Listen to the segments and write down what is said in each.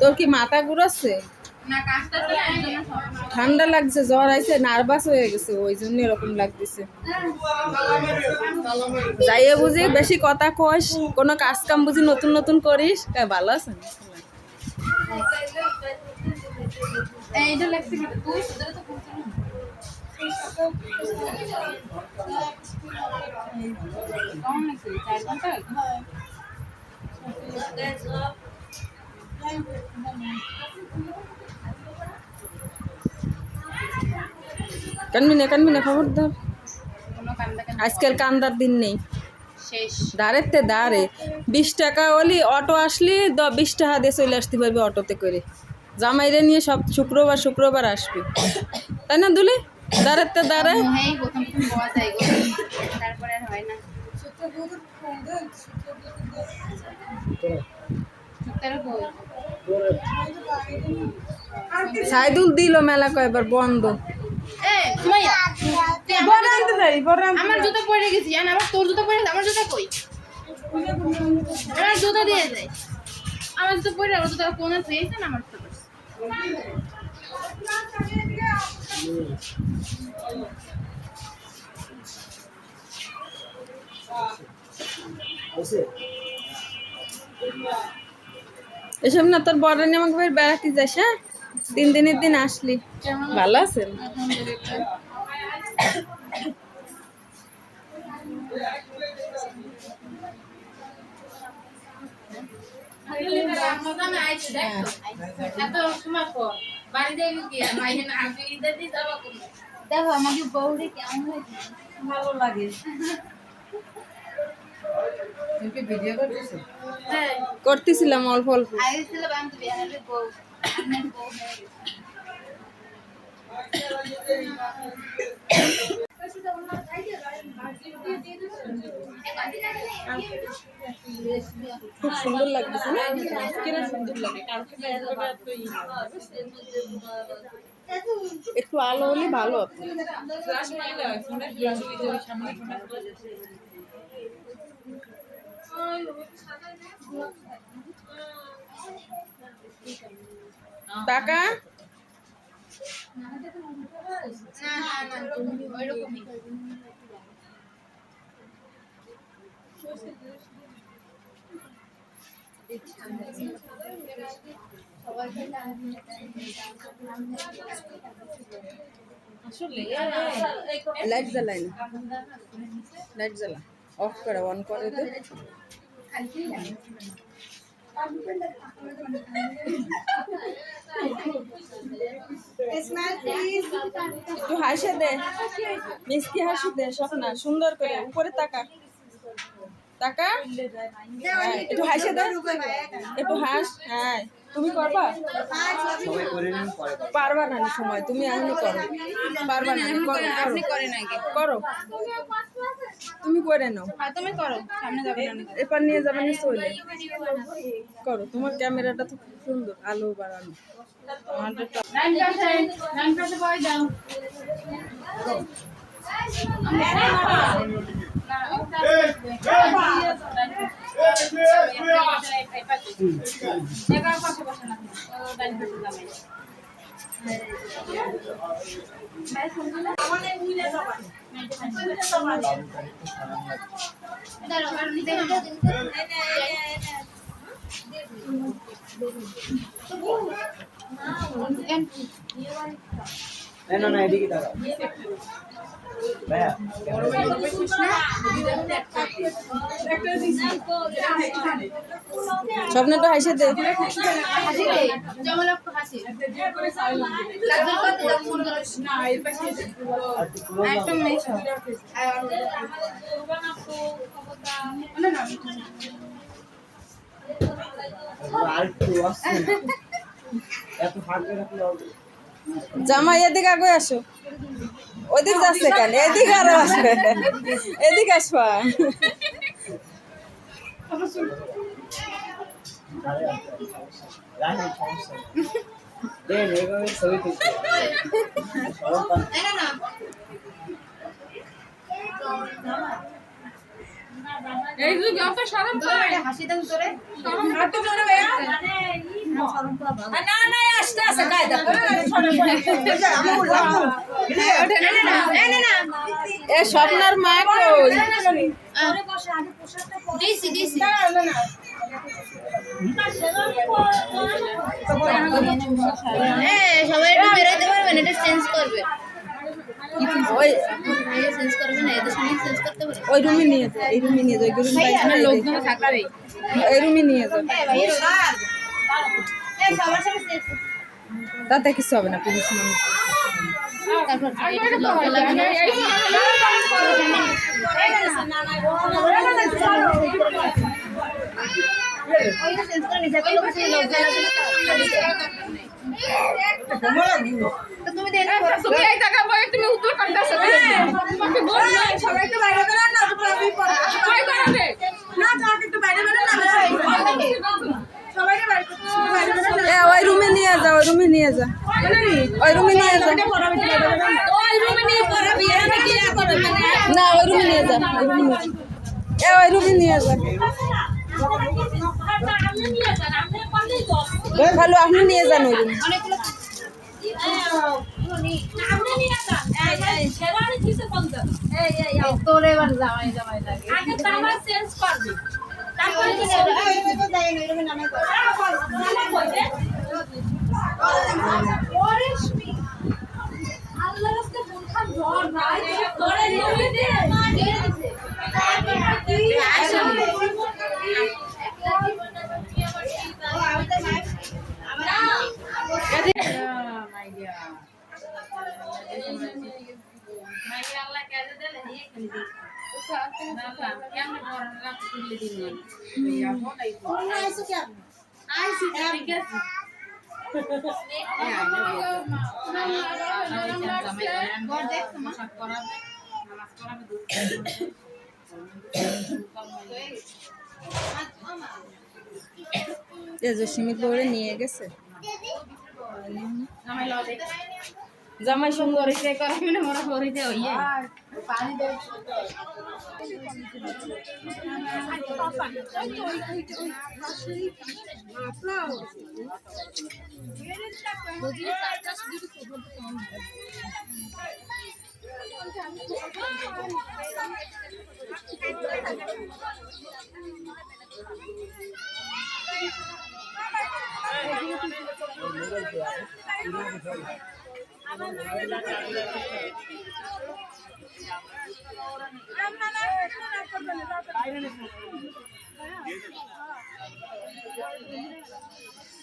তোর কি মাথা ঘুরাচ্ছে? ঠান্ডা লাগছে, জ্বর আইছে, নার্ভাস হয়ে গেছে, ওই জন্য এরকম লাগতেছে। যাইয়ে বুঝি, বেশি কথা কস, কোনো কাজ কাম বুঝি নতুন নতুন করিস? তা ভালো আছে কানবি না কানবি না খবর ধর। আজকাল কান্দার দিন নেই। শেষ। দাঁড়ের তে দাঁড়ে। বিশ টাকা হলি অটো আসলি দ বিশ টাকা দিয়ে চলে আসতে পারবি অটোতে করে। জামাইরে নিয়ে সব শুক্রবার শুক্রবার আসবি। তাই না দুলি? দাঁড়ের তে দাঁড়ে প্রথম প্রথম পাওয়া যায় গো তারপরে হয় না। সাইদুল দিল মেলা কয়বার বন্ধ। আমার- আমার জুতো পরে গেছি জান আবার তোর জুতো পরে আমার জুতো কই? আমার জুতো দিয়ে যায়। আমার জুতো পরে আমার জুতো কোন পেয়েছে না আমার জুতো এসব না, তোর বড় নিয়ে আমাকে ফের বেড়াতে যাস হ্যাঁ? তিন দিনের দিন আসলি। ভালো আছেন? দেখো, আমাকে কেমন ভালো লাগে। করতেছিলাম অল্প অল্প। হয়ে খুব সুন্দর লাগতেছে না? কিনা সুন্দর লাগে কালকে একটু আলো হলে ভালো হতো টাকা লাইট জ্বালাই লাইট জ্বালা। অফ করে অন করে দে একটু হাসে দে। মিষ্টি হাসি দে স্বপ্না সুন্দর করে উপরে তাকা। তাকা? হ্যাঁ, একটু হাসে দে। একটু হাস হ্যাঁ। তুমি করবা? পারবা না সময় তুমি এখনই করো। পারবা না আপনি করেন আগে। করো। তুমি করে নাও। তুমি করো। সামনে যাবে না এরপর নিয়ে যাবে নি চলে করো তোমার ক্যামেরাটা তো খুব সুন্দর আলো বাড়ানো। আমারটা না না এদিকে তাকাও স্বপ্নটা হাসে দে। জামাই এদিকে আগে আসো। ওদিক যাচ্ছে কেন? এদিকে আরও আসবে। এদিকে আসবা। রাখি দেন এই অত শরম হাসি দেন তোরে। না না আসতে আসতে কায়দা এ স্বপ্নার মা কই? দিছি দিছি সবাই একটু বেরোতে পারবেন এটা চেঞ্জ করবে। ওই রুমে নিয়ে যা এই রুমে নিয়ে যা ওই রুমে বাইরে লোকজন থাকবে। এই রুমে নিয়ে যা। সবার সাথে চেঞ্জ তাতে কিছু হবে না পুলিশ মানুষ। তারপর লজ্জা লাগে না ওইটা চেঞ্জ করে নিজে করলে কিছু লজ্জা লাগে না তো তুমি দেন তুমি এই টাকা বই তুমি উত্তর করতেছো তোমাকে বলল সবাই তো বাইরে বেরোন না তারপর আমি কই করাবে না তাকে একটু বাইরে বেরোন না সবাইকে বাইরে এ ওই রুমে নিয়ে যা ওই রুমে নিয়ে যা ওই রুমে নিয়ে যা ওই রুমে নিয়ে পড়াবি আমি কি করব না ওই রুমে নিয়ে যা ওই রুমে নিয়ে যা। এ ওই রুমে নিয়ে যা ভালো আপনি নিয়ে যান ওই রুমে তোর এবার জামাই জামাই লাগে তারপরে কি দেবে এই তো দেয় না এরকম নামে করে এ যে সীমিত বউরে নিয়ে গেছে। জামাই সুন্দর পরিচয় করা মানে মোরা পরিচয় হইয়ে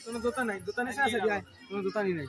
কোনো জোতা নাই জোতা নিচে আছে ভাই কোনো জোতা নি নাই